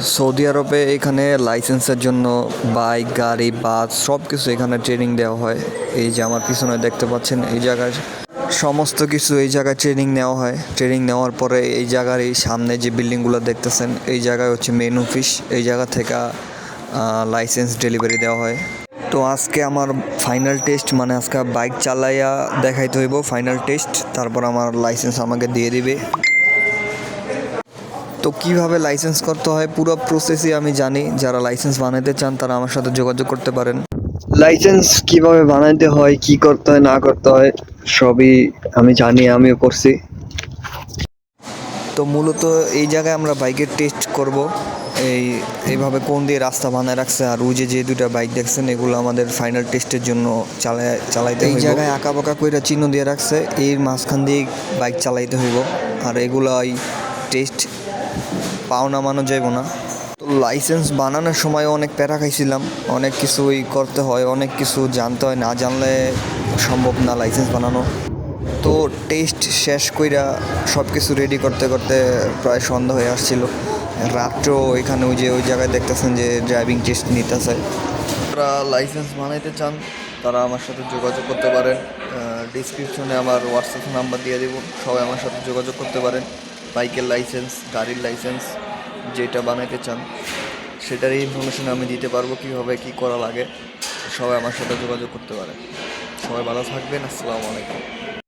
Saudi আরবে এখানে লাইসেন্সের জন্য বাইক, গাড়ি, বাস সব কিছু এখানে ট্রেনিং দেওয়া হয়। এই যে আমার পিছনে দেখতে পাচ্ছেন, এই জায়গায় সমস্ত কিছু এই জায়গায় ট্রেনিং নেওয়া হয়। ট্রেনিং নেওয়ার পরে এই জায়গার এই সামনে যে বিল্ডিংগুলো দেখতেছেন, এই জায়গায় হচ্ছে মেন অফিস এই জায়গা থেকে লাইসেন্স ডেলিভারি দেওয়া হয়। তো আজকে আমার ফাইনাল টেস্ট মানে আজকে বাইক চালাইয়া দেখাইতে হইব ফাইনাল টেস্ট তারপর আমার লাইসেন্স আমাকে দিয়ে দিবে। তো কীভাবে লাইসেন্স করতে হয়? পুরো প্রসেসই আমি জানি। যারা লাইসেন্স বানাতে চান তারা আমার সাথে যোগাযোগ করতে পারেন। লাইসেন্স কীভাবে বানাইতে হয় কি করতে হয় না করতে হয় সবই আমি জানি আমিও করছি। তো মূলত এই জায়গায় আমরা বাইকের টেস্ট করব। এই এইভাবে কোন দিয়ে রাস্তা বানায় রাখছে আর ওই যে দুটা বাইক দেখছেন এগুলো আমাদের ফাইনাল টেস্টের জন্য চালায় চালাইতে এই জায়গায় আঁকা বাঁকা কইরা চিহ্ন দিয়ে রাখছে এর মাঝখান দিয়ে বাইক চালাইতে হইব। আর এগুলো এই টেস্ট পাও নামানো যাইব না। তো লাইসেন্স বানানোর সময় অনেক প্যারা খাইছিলাম। অনেক কিছুই করতে হয়, অনেক কিছু জানতে হয়, না জানলে সম্ভব না লাইসেন্স বানানো। তো টেস্ট শেষ কইরা সব কিছু রেডি করতে করতে প্রায় সন্ধ্যা হয়ে আসছিল। রাত্রেও এখানে ওই যে ওই জায়গায় দেখতেছেন যে ড্রাইভিং টেস্ট নিতেছে। যারা লাইসেন্স বানাইতে চান, তারা আমার সাথে যোগাযোগ করতে পারেন। ডিসক্রিপশনে আমার হোয়াটসঅ্যাপ নাম্বার দিয়ে দেবো, সবাই আমার সাথে যোগাযোগ করতে পারেন। বাইকের লাইসেন্স, গাড়ির লাইসেন্স, যেটা বানাতে চান সেটার ইনফরমেশন আমি দিতে পারব কীভাবে, কী করা লাগে। সবাই আমার সাথে যোগাযোগ করতে পারে। সবাই ভালো থাকবেন, আসসালামু আলাইকুম।